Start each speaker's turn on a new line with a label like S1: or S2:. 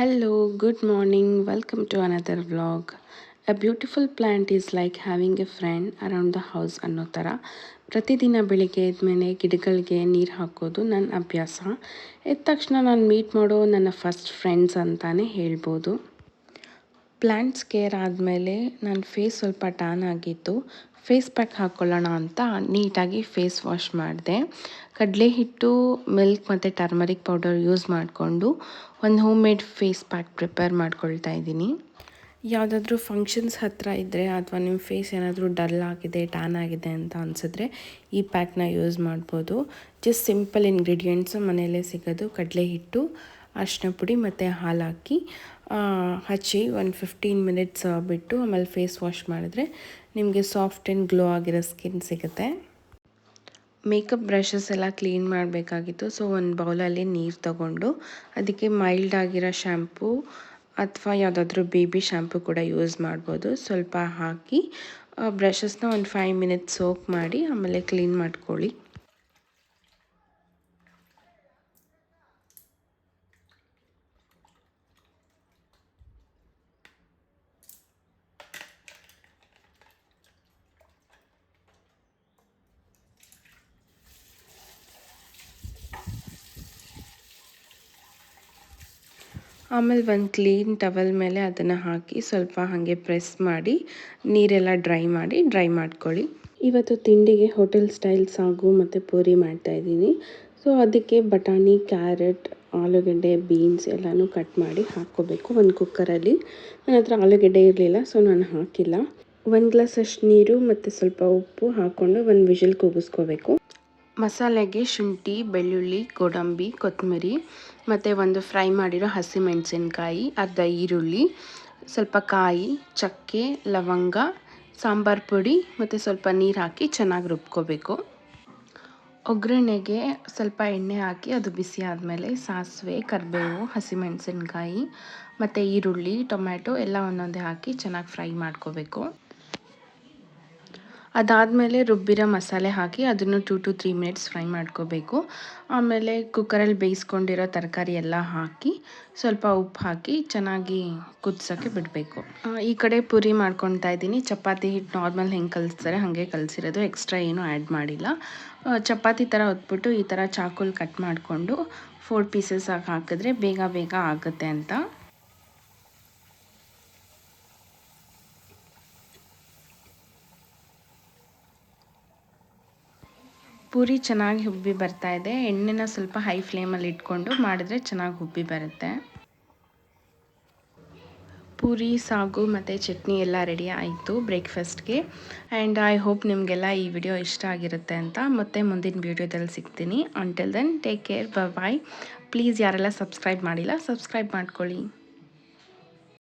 S1: Hello, good morning. Welcome to another vlog. A beautiful plant is like having a friend around the house ಅನ್ನೋ ಥರ ಪ್ರತಿದಿನ ಬೆಳಿಗ್ಗೆ ಎದ್ಮೇಲೆ ಗಿಡಗಳಿಗೆ ನೀರು ಹಾಕೋದು ನನ್ನ ಅಭ್ಯಾಸ ಎದ್ದ ತಕ್ಷಣ ನಾನು ಮೀಟ್ ಮಾಡೋ ನನ್ನ ಫಸ್ಟ್ ಫ್ರೆಂಡ್ಸ್ ಅಂತಾನೆ ಹೇಳ್ಬೋದು ಪ್ಲ್ಯಾಂಟ್ಸ್ ಕೇರ್ ಆದಮೇಲೆ ನನ್ನ ಫೇಸ್ ಸ್ವಲ್ಪ ಟ್ಯಾನ್ ಆಗಿತ್ತು ಫೇಸ್ ಪ್ಯಾಕ್ ಹಾಕ್ಕೊಳ್ಳೋಣ ಅಂತ ನೀಟಾಗಿ ಫೇಸ್ ವಾಶ್ ಮಾಡಿದೆ. ಕಡಲೆ ಹಿಟ್ಟು, ಮಿಲ್ಕ್ ಮತ್ತು ಟರ್ಮರಿಕ್ ಪೌಡರ್ ಯೂಸ್ ಮಾಡಿಕೊಂಡು ಒಂದು home made face pack prepare ಮಾಡ್ಕೊಳ್ತಾ ಇದ್ದೀನಿ. ಯಾವುದಾದ್ರೂ ಫಂಕ್ಷನ್ಸ್ ಹತ್ತಿರ ಇದ್ದರೆ ಅಥವಾ ನಿಮ್ಮ ಫೇಸ್ ಏನಾದರೂ ಡಲ್ ಆಗಿದೆ, ಟ್ಯಾನ್ ಆಗಿದೆ ಅಂತ ಅನಿಸಿದ್ರೆ ಈ ಪ್ಯಾಕ್ನ ಯೂಸ್ ಮಾಡ್ಬೋದು. ಜಸ್ಟ್ ಸಿಂಪಲ್ ಇಂಗ್ರೀಡಿಯೆಂಟ್ಸು ಮನೆಯಲ್ಲೇ ಸಿಗೋದು ಕಡಲೆ ಹಿಟ್ಟು ಅರಿಶಿನ ಪುಡಿ ಮತ್ತು ಹಾಲು ಹಾಕಿ ಹಚ್ಚಿ ಒಂದು ಫಿಫ್ಟೀನ್ ಮಿನಿಟ್ಸ್ ಬಿಟ್ಟು ಆಮೇಲೆ ಫೇಸ್ ವಾಶ್ ಮಾಡಿದ್ರೆ ನಿಮಗೆ ಸಾಫ್ಟ್ ಆ್ಯಂಡ್ ಗ್ಲೋ ಆಗಿರೋ ಸ್ಕಿನ್ ಸಿಗುತ್ತೆ. ಮೇಕಪ್ ಬ್ರಷಸ್ ಎಲ್ಲ ಕ್ಲೀನ್ ಮಾಡಬೇಕಾಗಿತ್ತು. ಸೊ ಒಂದು ಬೌಲಲ್ಲಿ ನೀರು ತಗೊಂಡು ಅದಕ್ಕೆ ಮೈಲ್ಡ್ ಆಗಿರೋ ಶ್ಯಾಂಪು ಅಥವಾ ಯಾವುದಾದ್ರೂ ಬೇಬಿ ಶ್ಯಾಂಪು ಕೂಡ ಯೂಸ್ ಮಾಡ್ಬೋದು. ಸ್ವಲ್ಪ ಹಾಕಿ ಬ್ರಷಸ್ನ ಒಂದು ಫೈವ್ ಮಿನಿಟ್ಸ್ ಸೋಕ್ ಮಾಡಿ ಆಮೇಲೆ ಕ್ಲೀನ್ ಮಾಡ್ಕೊಳ್ಳಿ. ಆಮೇಲೆ ಒಂದು ಕ್ಲೀನ್ ಟವಲ್ ಮೇಲೆ ಅದನ್ನು ಹಾಕಿ ಸ್ವಲ್ಪ ಹಾಗೆ ಪ್ರೆಸ್ ಮಾಡಿ, ನೀರೆಲ್ಲ ಡ್ರೈ ಮಾಡಿ ಡ್ರೈ ಮಾಡ್ಕೊಳ್ಳಿ. ಇವತ್ತು ತಿಂಡಿಗೆ ಹೋಟೆಲ್ ಸ್ಟೈಲ್ ಸಾಗು ಮತ್ತು ಪೂರಿ ಮಾಡ್ತಾಯಿದ್ದೀನಿ ಸೊ ಅದಕ್ಕೆ ಬಟಾಣಿ ಕ್ಯಾರೆಟ್ ಆಲೂಗಡ್ಡೆ ಬೀನ್ಸ್ ಎಲ್ಲನೂ ಕಟ್ ಮಾಡಿ ಹಾಕ್ಕೋಬೇಕು ಒಂದು ಕುಕ್ಕರಲ್ಲಿ ನನ್ನ ಹತ್ರ ಆಲೂಗಡ್ಡೆ ಇರಲಿಲ್ಲ ಸೊ ನಾನು ಹಾಕಿಲ್ಲ. ಒಂದು ಗ್ಲಾಸ್ ಅಷ್ಟು ನೀರು ಮತ್ತು ಸ್ವಲ್ಪ ಉಪ್ಪು ಹಾಕ್ಕೊಂಡು ಒಂದು ವಿಷಲ್ ಕೂಗಿಸ್ಕೋಬೇಕು ಮಸಾಲೆಗೆ ಶುಂಠಿ, ಬೆಳ್ಳುಳ್ಳಿ, ಗೋಡಂಬಿ, ಕೊತ್ತಂಬರಿ, ಮತ್ತು ಒಂದು ಫ್ರೈ ಮಾಡಿರೋ ಹಸಿಮೆಣಸಿನ್ಕಾಯಿ, ಅರ್ಧ ಈರುಳ್ಳಿ, ಸ್ವಲ್ಪ ಕಾಯಿ, ಚಕ್ಕೆ, ಲವಂಗ, ಸಾಂಬಾರು ಪುಡಿ, ಮತ್ತು ಸ್ವಲ್ಪ ನೀರು ಹಾಕಿ ಚೆನ್ನಾಗಿ ರುಬ್ಕೋಬೇಕು. ಒಗ್ಗರಣೆಗೆ ಸ್ವಲ್ಪ ಎಣ್ಣೆ ಹಾಕಿ ಅದು ಬಿಸಿ ಆದಮೇಲೆ ಸಾಸಿವೆ, ಕರಿಬೇವು, ಹಸಿಮೆಣಸಿನ್ಕಾಯಿ, ಮತ್ತು ಈರುಳ್ಳಿ, ಟೊಮ್ಯಾಟೊ ಎಲ್ಲ ಒಂದೊಂದೇ ಹಾಕಿ ಚೆನ್ನಾಗಿ ಫ್ರೈ ಮಾಡ್ಕೋಬೇಕು. ಅದಾದಮೇಲೆ ರುಬ್ಬಿರೋ ಮಸಾಲೆ ಹಾಕಿ ಅದನ್ನು two to three minutes fry ಮಾಡ್ಕೋಬೇಕು. ಆಮೇಲೆ ಕುಕ್ಕರಲ್ಲಿ ಬೇಯಿಸ್ಕೊಂಡಿರೋ ತರಕಾರಿ ಎಲ್ಲ ಹಾಕಿ ಸ್ವಲ್ಪ ಉಪ್ಪು ಹಾಕಿ ಚೆನ್ನಾಗಿ ಕುದಿಸೋಕ್ಕೆ ಬಿಡಬೇಕು. ಈ ಕಡೆ ಪುರಿ ಮಾಡ್ಕೊತಾ ಇದ್ದೀನಿ. ಚಪಾತಿ ಹಿಟ್ಟು ನಾರ್ಮಲ್ ಹೆಂಗೆ ಕಲಿಸ್ತಾರೆ ಹಾಗೆ ಕಲಿಸಿರೋದು. ಎಕ್ಸ್ಟ್ರಾ ಏನೂ ಆ್ಯಡ್ ಮಾಡಿಲ್ಲ. ಚಪಾತಿ ಥರ ಹೊತ್ಬಿಟ್ಟು ಈ ಥರ ಚಾಕುಲ್ ಕಟ್ ಮಾಡಿಕೊಂಡು ಫೋರ್ ಪೀಸಸ್ ಆಗಿ ಹಾಕಿದ್ರೆ ಬೇಗ ಬೇಗ ಆಗುತ್ತೆ ಅಂತ. ಪೂರಿ ಚೆನ್ನಾಗಿ ಹುಬ್ಬಿ ಬರ್ತಾ ಇದೆ. ಎಣ್ಣೆನ ಸ್ವಲ್ಪ ಹೈ ಫ್ಲೇಮಲ್ಲಿ ಇಟ್ಕೊಂಡು ಮಾಡಿದ್ರೆ ಚೆನ್ನಾಗಿ ಹುಬ್ಬಿ ಬರುತ್ತೆ. ಪೂರಿ, ಸಾಗು ಮತ್ತು ಚಟ್ನಿ ಎಲ್ಲ ರೆಡಿ ಆಯಿತು ಬ್ರೇಕ್ಫಾಸ್ಟ್ಗೆ ಆ್ಯಂಡ್ ಐ ಹೋಪ್ ನಿಮಗೆಲ್ಲ ಈ ವಿಡಿಯೋ ಇಷ್ಟ ಆಗಿರುತ್ತೆ ಅಂತ. ಮತ್ತೆ ಮುಂದಿನ ವಿಡಿಯೋದಲ್ಲಿ ಸಿಗ್ತೀನಿ. Until then take care bye please ಯಾರೆಲ್ಲ ಸಬ್ಸ್ಕ್ರೈಬ್ ಮಾಡಿಲ್ಲ ಸಬ್ಸ್ಕ್ರೈಬ್ ಮಾಡ್ಕೊಳ್ಳಿ.